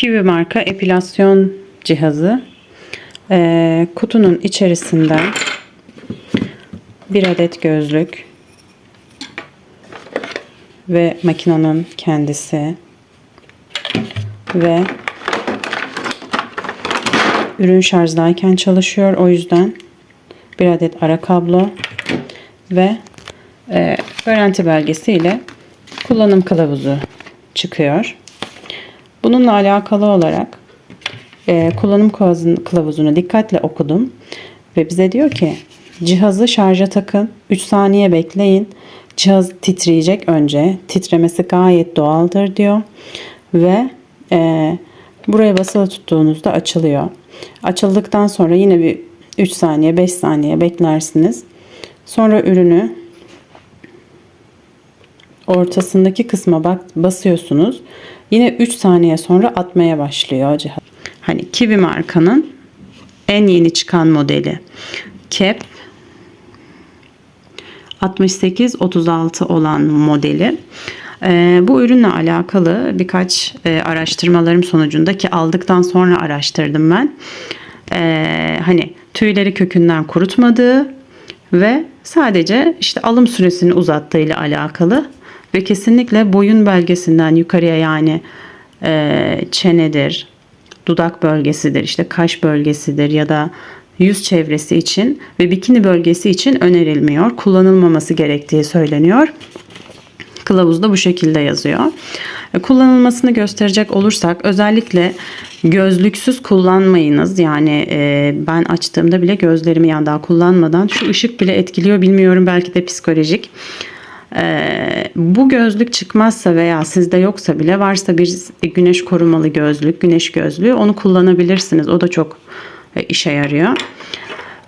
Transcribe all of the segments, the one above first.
Kiwi marka epilasyon cihazı. Ee, kutunun içerisinde bir adet gözlük ve makinenin kendisi ve ürün şarjdayken çalışıyor. O yüzden bir adet ara kablo ve e, garanti belgesi ile kullanım kılavuzu çıkıyor. Bununla alakalı olarak e, kullanım kılavuzunu, dikkatle okudum ve bize diyor ki cihazı şarja takın 3 saniye bekleyin. Cihaz titreyecek önce. Titremesi gayet doğaldır diyor ve e, buraya basılı tuttuğunuzda açılıyor. Açıldıktan sonra yine bir 3 saniye 5 saniye beklersiniz. Sonra ürünü ortasındaki kısma bak basıyorsunuz. Yine 3 saniye sonra atmaya başlıyor cihaz. Hani Kiwi markanın en yeni çıkan modeli. Cap 6836 olan modeli. Ee, bu ürünle alakalı birkaç e, araştırmalarım sonucunda ki aldıktan sonra araştırdım ben. Ee, hani tüyleri kökünden kurutmadığı ve sadece işte alım süresini uzattığı ile alakalı ve kesinlikle boyun belgesinden yukarıya yani e, çenedir, dudak bölgesidir, işte kaş bölgesidir ya da yüz çevresi için ve bikini bölgesi için önerilmiyor. Kullanılmaması gerektiği söyleniyor. Kılavuzda bu şekilde yazıyor. E, Kullanılmasını gösterecek olursak özellikle gözlüksüz kullanmayınız. Yani e, ben açtığımda bile gözlerimi yani daha kullanmadan şu ışık bile etkiliyor bilmiyorum belki de psikolojik. Ee, bu gözlük çıkmazsa veya sizde yoksa bile varsa bir güneş korumalı gözlük, güneş gözlüğü onu kullanabilirsiniz. O da çok e, işe yarıyor.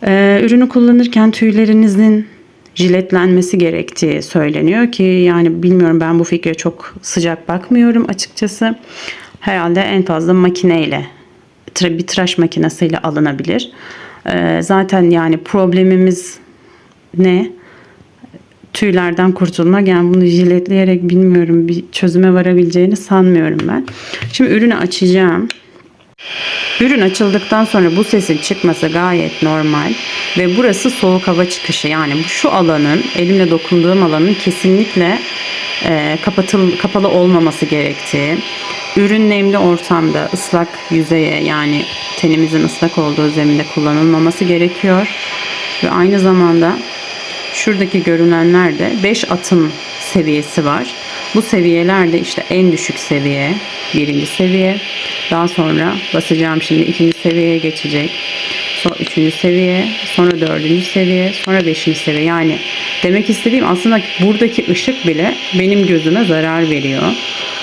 Ee, ürünü kullanırken tüylerinizin jiletlenmesi gerektiği söyleniyor ki yani bilmiyorum ben bu fikre çok sıcak bakmıyorum açıkçası. Herhalde en fazla makineyle bir tıraş makinesiyle alınabilir. Ee, zaten yani problemimiz ne? tüylerden kurtulmak yani bunu jiletleyerek bilmiyorum bir çözüme varabileceğini sanmıyorum ben. Şimdi ürünü açacağım. Ürün açıldıktan sonra bu sesin çıkması gayet normal ve burası soğuk hava çıkışı yani şu alanın elimle dokunduğum alanın kesinlikle e, kapatıl, kapalı olmaması gerektiği ürün nemli ortamda ıslak yüzeye yani tenimizin ıslak olduğu zeminde kullanılmaması gerekiyor ve aynı zamanda Şuradaki görünenlerde 5 atım seviyesi var. Bu seviyelerde işte en düşük seviye, birinci seviye. Daha sonra basacağım şimdi ikinci seviyeye geçecek. Sonra üçüncü seviye, sonra dördüncü seviye, sonra beşinci seviye. Yani demek istediğim aslında buradaki ışık bile benim gözüme zarar veriyor.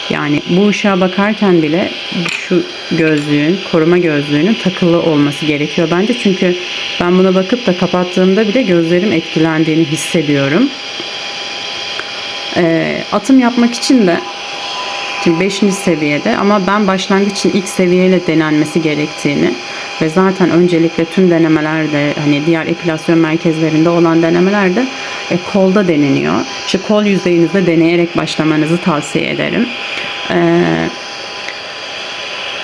Yani bu ışığa bakarken bile şu gözlüğün, koruma gözlüğünün takılı olması gerekiyor bence. Çünkü ben buna bakıp da kapattığımda bile gözlerim etkilendiğini hissediyorum. Ee, atım yapmak için de Şimdi 5. seviyede ama ben başlangıç için ilk seviyeyle denenmesi gerektiğini ve zaten öncelikle tüm denemelerde hani diğer epilasyon merkezlerinde olan denemelerde e, kolda deneniyor. İşte kol yüzeyinizde deneyerek başlamanızı tavsiye ederim. Ee,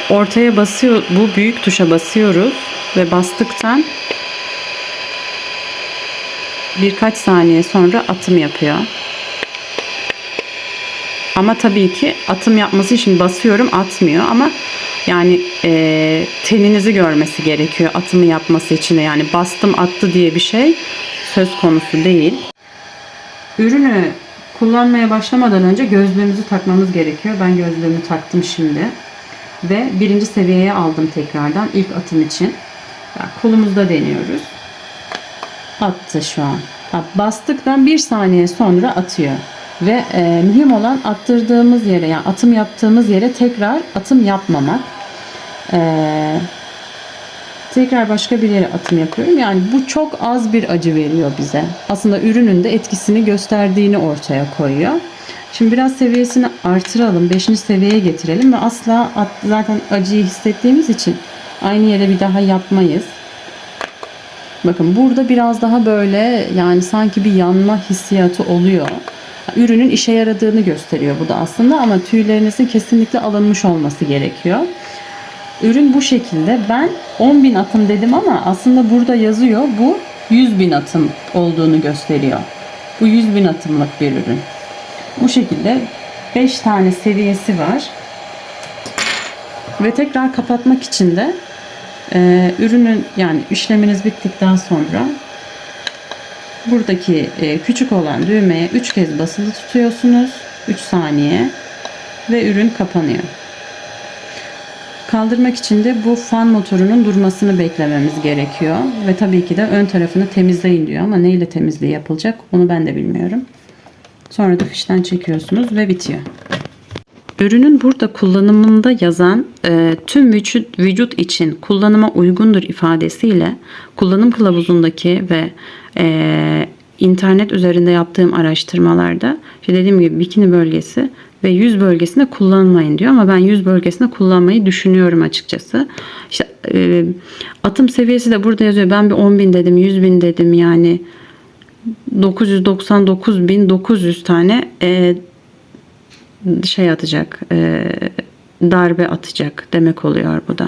ortaya basıyor bu büyük tuşa basıyoruz ve bastıktan birkaç saniye sonra atım yapıyor. Ama tabii ki atım yapması için basıyorum atmıyor ama yani e, teninizi görmesi gerekiyor atımı yapması için de yani bastım attı diye bir şey söz konusu değil. Ürünü kullanmaya başlamadan önce gözlüğümüzü takmamız gerekiyor. Ben gözlüğümü taktım şimdi. Ve birinci seviyeye aldım tekrardan ilk atım için. Yani kolumuzda deniyoruz. Attı şu an. Bastıktan bir saniye sonra atıyor. Ve e, mühim olan attırdığımız yere yani atım yaptığımız yere tekrar atım yapmamak. E, tekrar başka bir yere atım yapıyorum. Yani bu çok az bir acı veriyor bize. Aslında ürünün de etkisini gösterdiğini ortaya koyuyor. Şimdi biraz seviyesini artıralım. 5. seviyeye getirelim ve asla at, zaten acıyı hissettiğimiz için aynı yere bir daha yapmayız. Bakın burada biraz daha böyle yani sanki bir yanma hissiyatı oluyor. Ürünün işe yaradığını gösteriyor bu da aslında ama tüylerinizin kesinlikle alınmış olması gerekiyor. Ürün bu şekilde. Ben 10.000 atım dedim ama aslında burada yazıyor bu 100.000 atım olduğunu gösteriyor. Bu 100.000 atımlık bir ürün. Bu şekilde 5 tane seviyesi var. Ve tekrar kapatmak için de e, ürünün yani işleminiz bittikten sonra buradaki e, küçük olan düğmeye 3 kez basılı tutuyorsunuz. 3 saniye ve ürün kapanıyor. Kaldırmak için de bu fan motorunun durmasını beklememiz gerekiyor. Ve tabii ki de ön tarafını temizleyin diyor ama neyle temizliği yapılacak onu ben de bilmiyorum. Sonra da fişten çekiyorsunuz ve bitiyor. Ürünün burada kullanımında yazan e, tüm vücut, vücut için kullanıma uygundur ifadesiyle kullanım kılavuzundaki ve e, internet üzerinde yaptığım araştırmalarda işte dediğim gibi bikini bölgesi ve yüz bölgesinde kullanmayın diyor ama ben yüz bölgesinde kullanmayı düşünüyorum açıkçası. İşte e, atım seviyesi de burada yazıyor. Ben bir 10 bin dedim, 100 bin dedim yani 999.900 tane e, şey atacak, e, darbe atacak demek oluyor bu da.